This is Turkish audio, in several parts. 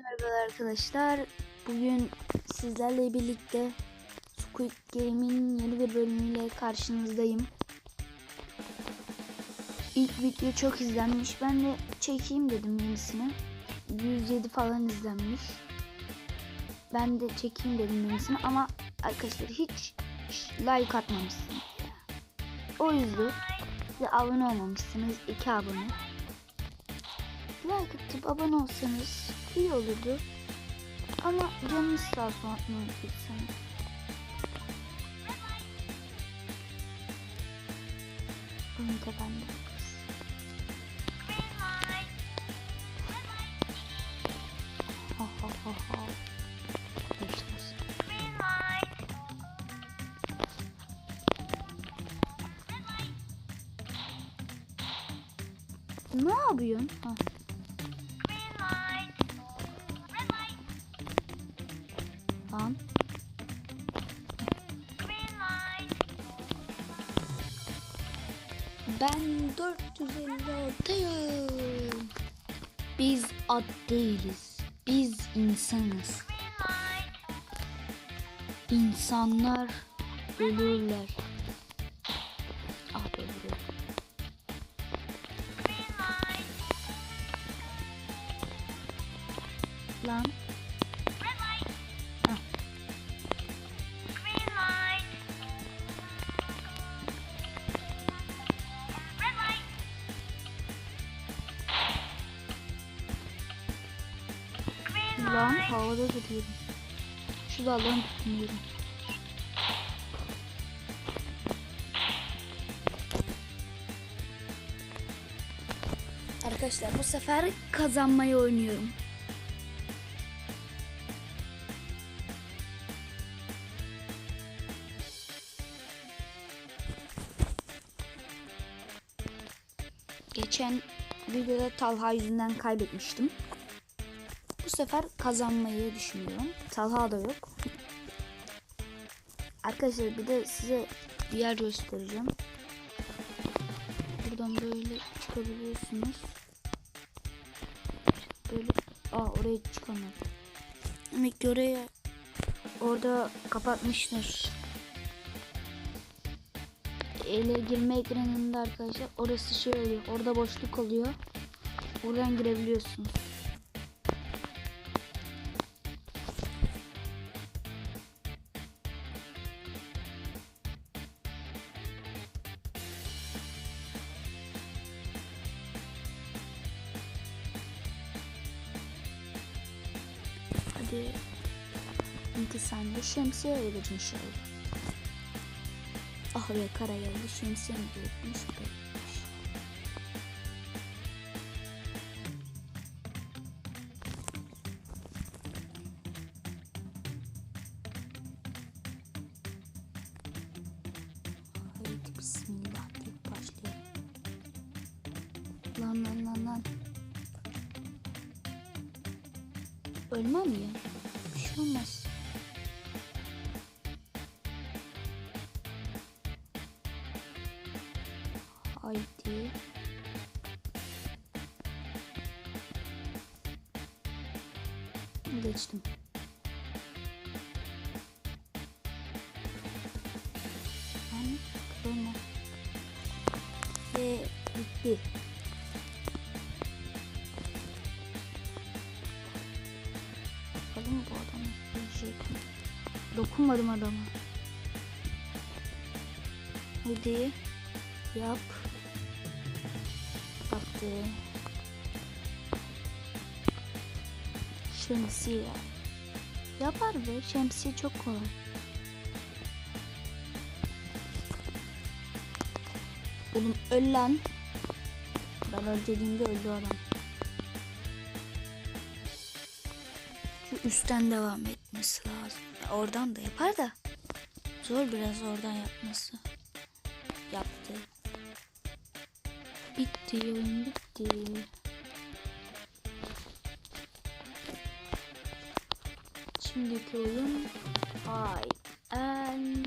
Merhaba arkadaşlar. Bugün sizlerle birlikte Squid Game'in yeni bir bölümüyle karşınızdayım. İlk video çok izlenmiş. Ben de çekeyim dedim yenisini. 107 falan izlenmiş. Ben de çekeyim dedim yenisini ama arkadaşlar hiç like atmamışsınız. O yüzden size abone olmamışsınız. 2 abone. Like atıp abone olsanız iyi olurdu. Ama canınız sağ olsun atmayı unutmayın. Bunu da ben de Ha ha ha ha. Ne yapıyorsun? Ha. Biz at değiliz. Biz insanız. İnsanlar ölürler. Ah ölüyor. Lan. Şu balon tutuyorum. Arkadaşlar bu sefer kazanmayı oynuyorum. Geçen videoda Talha yüzünden kaybetmiştim. Bu sefer kazanmayı düşünüyorum. Talha da yok. Arkadaşlar bir de size bir yer göstereceğim. Buradan böyle çıkabiliyorsunuz. Böyle aa oraya çıkamam. Demek ki oraya orada kapatmışlar. Ele girme ekranında arkadaşlar orası şey oluyor. Orada boşluk oluyor. Oradan girebiliyorsunuz. Şemsiye verir inşallah. Ah oraya kara geldi. Şemsiye mi? Verilmiş. Geçtim. Ben kırılma. Ve bitti. Bakalım bu adam ölecek mi? Dokunmadım adama. Hadi. Yap. Baktı. Şemsiye. Yapar be. Şemsiye çok kolay. Oğlum öl lan. Ben öl dediğimde öldü adam. Şu üstten devam etmesi lazım. Oradan da yapar da. Zor biraz oradan yapması. Yaptı. Bitti oyun bitti. Şimdiki oyun hide and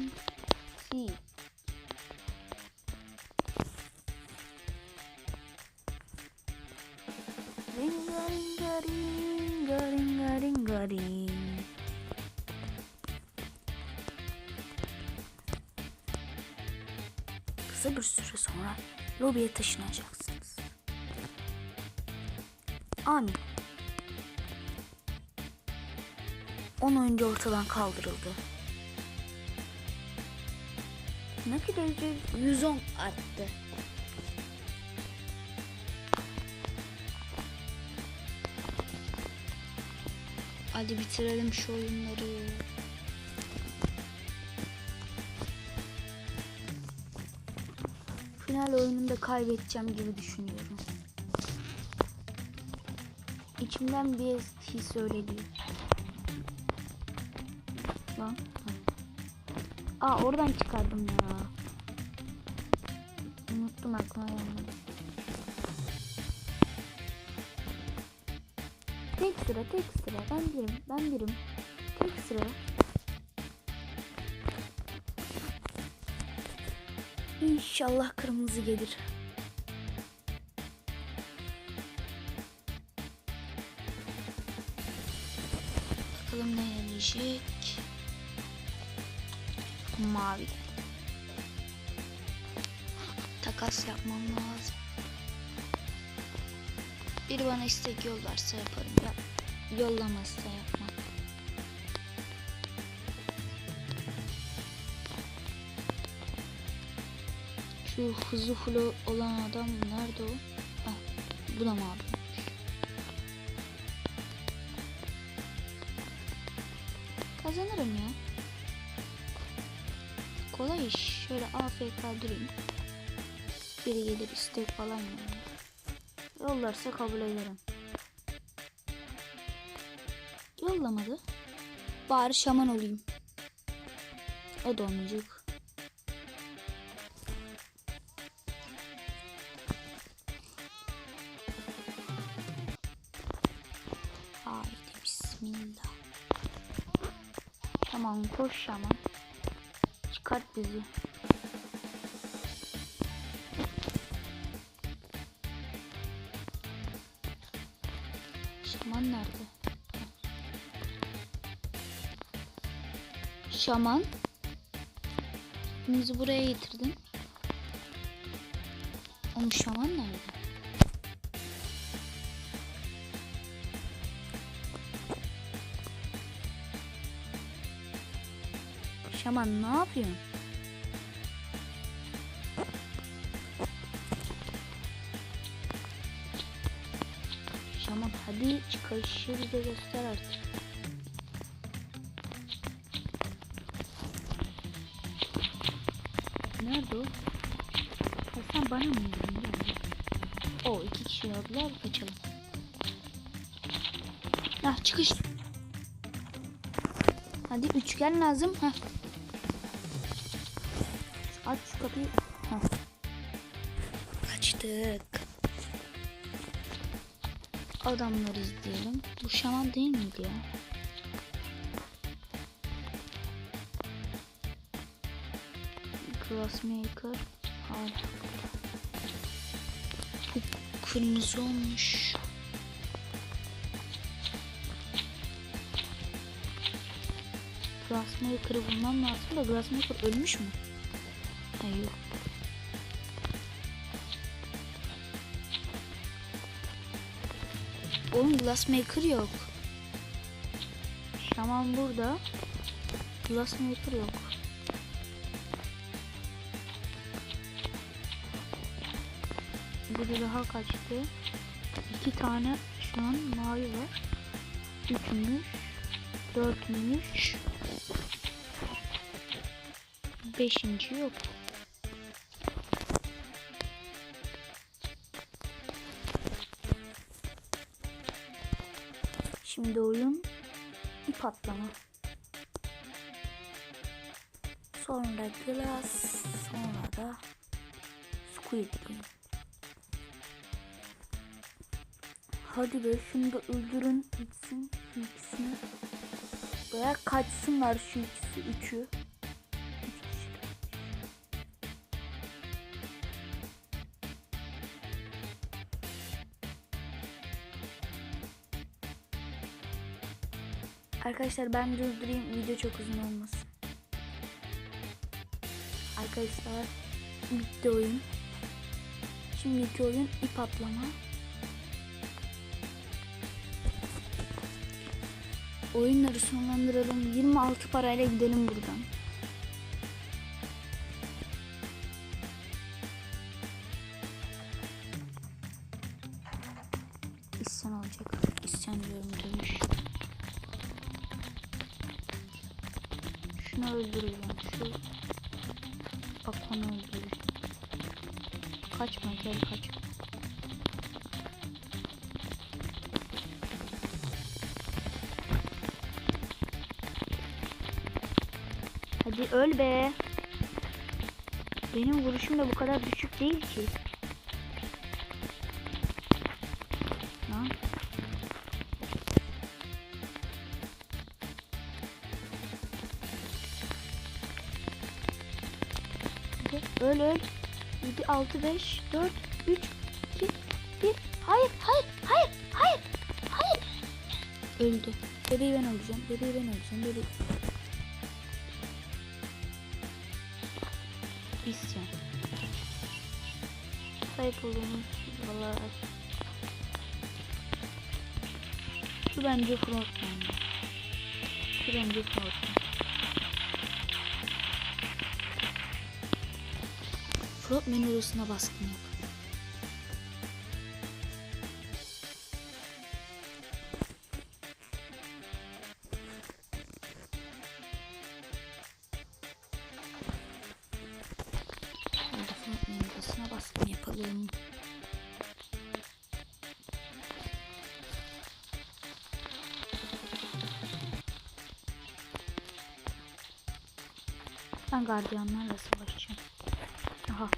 seek. Ringa ringa ringa ringa Garing. Kısa bir süre sonra lobiye taşınacaksınız. Amin. 10 oyuncu ortadan kaldırıldı. Nakit ödül 110 arttı. Hadi bitirelim şu oyunları. Final oyununda kaybedeceğim gibi düşünüyorum. İçimden bir his öyle. Lan. Aa oradan çıkardım ya. Unuttum aklıma gelmedi. Tek sıra tek sıra ben birim ben birim. Tek sıra. İnşallah kırmızı gelir. Bakalım ne gelecek. Mavi. Takas yapmam lazım. Biri bana istek yollarsa yaparım. Ya, yollamazsa yapmam. Şu hızlı flu olan adam nerede o? Ah, bu da mavi. Kolay iş. Şöyle AFK durayım. Biri gelir istek falan yani. Yollarsa kabul ederim. Yollamadı. Bari şaman olayım. O da olmayacak. Haydi bismillah. Tamam koş şaman. Çıkart bizi. Şaman nerede? Şaman. Hepimizi buraya getirdin. Oğlum şaman nerede? Şaman ne yapıyorsun? Şaman hadi çıkışı bize göster artık. Nerede o? Ha, sen bana mı yedin? O iki kişi oldular kaçalım. Ah çıkış. Hadi üçgen lazım. Heh. Kapıyı. Heh. Kaçtık. Adamları izleyelim. Bu şaman değil miydi ya? Glassmaker. Hala. Bu kırmızı olmuş. Glassmaker'ı bulmam lazım da Glassmaker ölmüş mü? Hayır. Oğlum Glassmaker yok. Şaman burada. Glassmaker yok. Biri daha kaçtı. İki tane şu an mavi var. Üçmüş. Dörtmüş. Beşinci yok. Şimdi oyun bir patlama. Sonra glass, sonra da squid game. Hadi be şunu da öldürün gitsin şu ikisini. Veya kaçsınlar şu ikisi üçü. Arkadaşlar ben durdurayım video çok uzun olmasın. Arkadaşlar bitti oyun. Şimdiki oyun ip atlama. Oyunları sonlandıralım. 26 parayla gidelim buradan. Şunu öldüreceğim. Şu bak onu öldüreceğim. Kaçma gel kaç. Hadi öl be. Benim vuruşum da bu kadar düşük değil ki. Öl öl. 7, 6, 5, 4, 3, 2, 1. Hayır, hayır, hayır, hayır, hayır. Öldü. Bebeği ben alacağım. Bebeği ben alacağım. Bebeği. İsyan. Sahip olduğumuz valla. Şu bence frontman. Şu bence frontman. Frontman odasına baskın yap. Odasına baskın yapalım. Ben gardiyanlarla savaşacağım. Aha.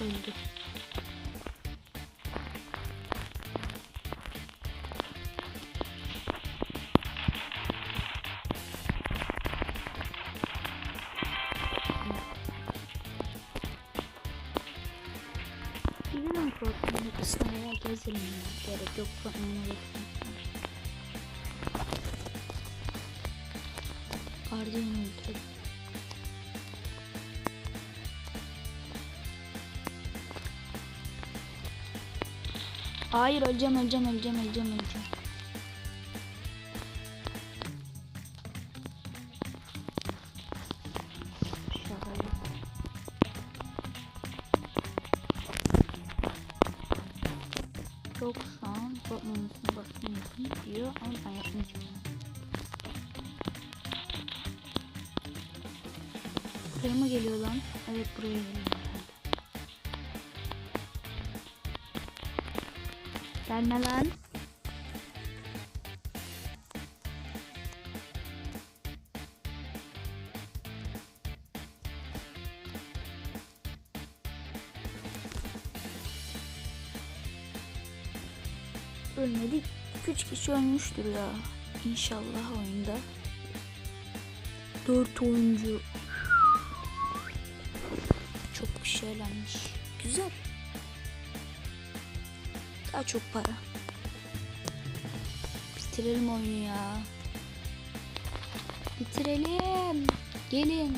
Öldü. Fortnite'ın kısmına veya gezelim ya. Gerek yok Fortnite'a geçmek. Gardiyanı öldürelim. Hayır öleceğim öleceğim öleceğim öleceğim öleceğim. Yok. Doksan korkmamasını basın yapın diyor ama ben yapmayacağım. Buraya mı geliyor lan? Evet buraya geliyor. Gelme lan. Ölmedik. 3 kişi ölmüştür ya. İnşallah oyunda. 4 oyuncu. Çok bir şeylenmiş. Güzel. Daha çok para. Bitirelim oyunu ya. Bitirelim. Gelin.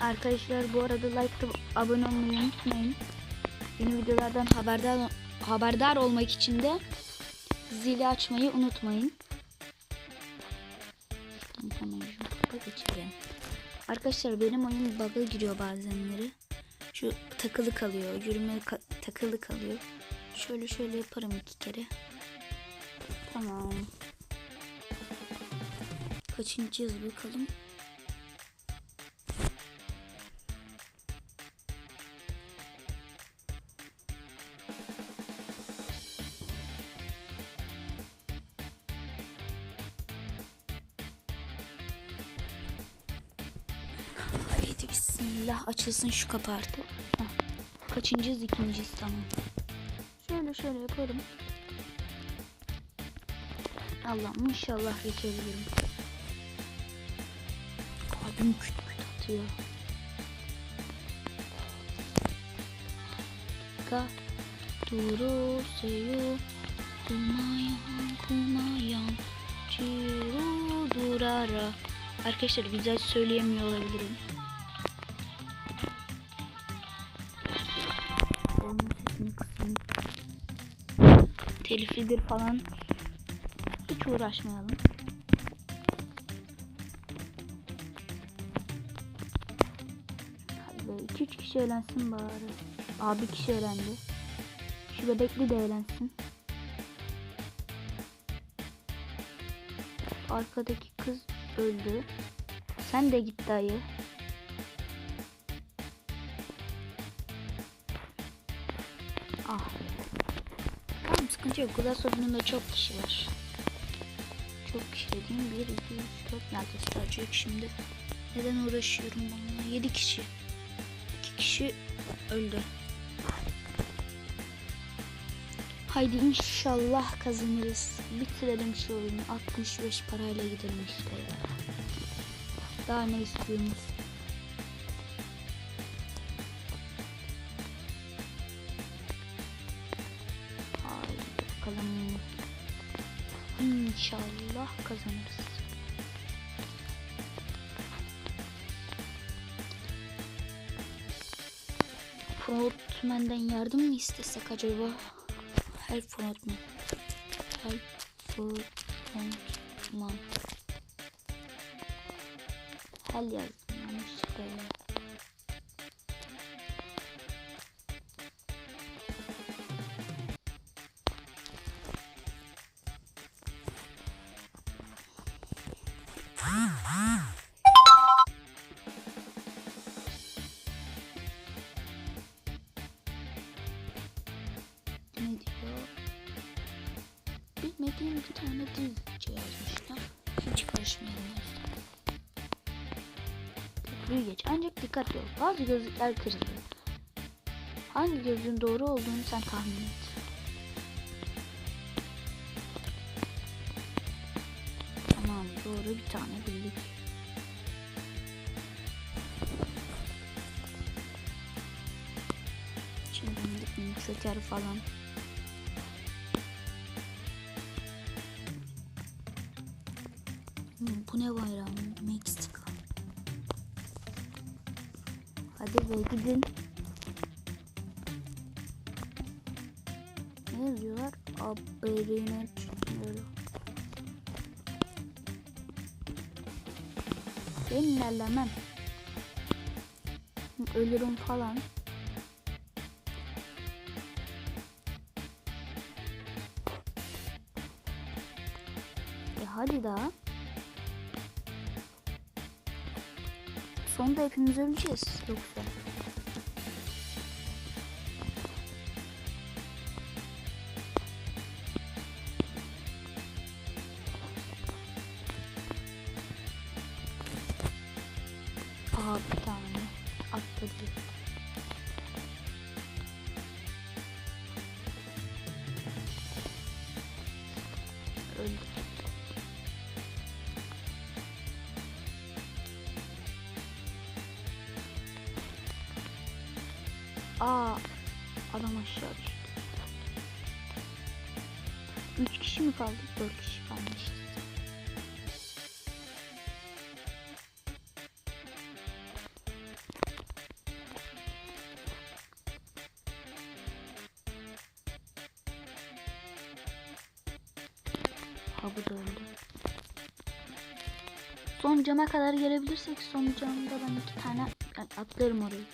Arkadaşlar bu arada like abone olmayı unutmayın. Yeni videolardan haberdar haberdar olmak için de zili açmayı unutmayın. Arkadaşlar benim oyun bug'a giriyor bazenleri. Şu takılı kalıyor. Yürüme ka- takılı kalıyor. Şöyle şöyle yaparım iki kere. Tamam. Kaçıncıyız bakalım. Açılsın şu kapı artık. Hah. Kaçıncıyız ikinciyiz tamam. Şöyle şöyle yaparım. Allah'ım inşallah geçebilirim. Kalbim küt küt atıyor. ga duru seyu kumayan kumayan ciru durara Arkadaşlar güzel söyleyemiyor olabilirim. Telifidir falan. Hiç uğraşmayalım. Hadi böyle 2-3 kişi eğlensin bari. Abi kişi eğlendi. Şu bebekli de eğlensin. Arkadaki kız öldü. Sen de git dayı. Sıkıntı yok. Kulaç sorununda çok kişi var. Çok kişi dediğim 1, 2, 3, 4 neredeyse yok şimdi. Neden uğraşıyorum bununla? 7 kişi. 2 kişi öldü. Haydi inşallah kazanırız. Bitirelim şu oyunu. 65 parayla gidelim işte ya. Daha ne istiyorsunuz? Bakalım. İnşallah kazanırız. Frontman'den yardım mı istesek acaba? Help Frontman. Help Frontman. Hel yazdım Köprüyü geç. Ancak dikkat ol. Bazı gözlükler kırıldı. Hangi gözün doğru olduğunu sen tahmin et. Tamam doğru bir tane bildik. Şimdi gitmeyeyim şeker falan. Hmm, bu ne bayrağı? Meksika. Be gidin. Ne yazıyorlar? Haberine çıkmıyor. Ben ilerlemem. Ölürüm falan. E hadi daha. Sonunda hepimiz öleceğiz yoksa. Aa bir tane atladı. Öldü. Aa adam aşağı düştü. Üç kişi mi kaldı? Dört kişi kalmış. Ha bu da öldü. Son cama kadar gelebilirsek son camda ben iki tane atlarım orayı.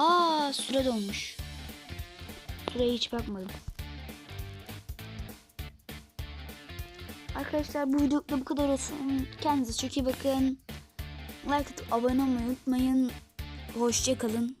Aa süre dolmuş. Süreye hiç bakmadım. Arkadaşlar bu videoda bu kadar olsun. Kendinize çok iyi bakın. Like atıp abone olmayı unutmayın. Hoşçakalın.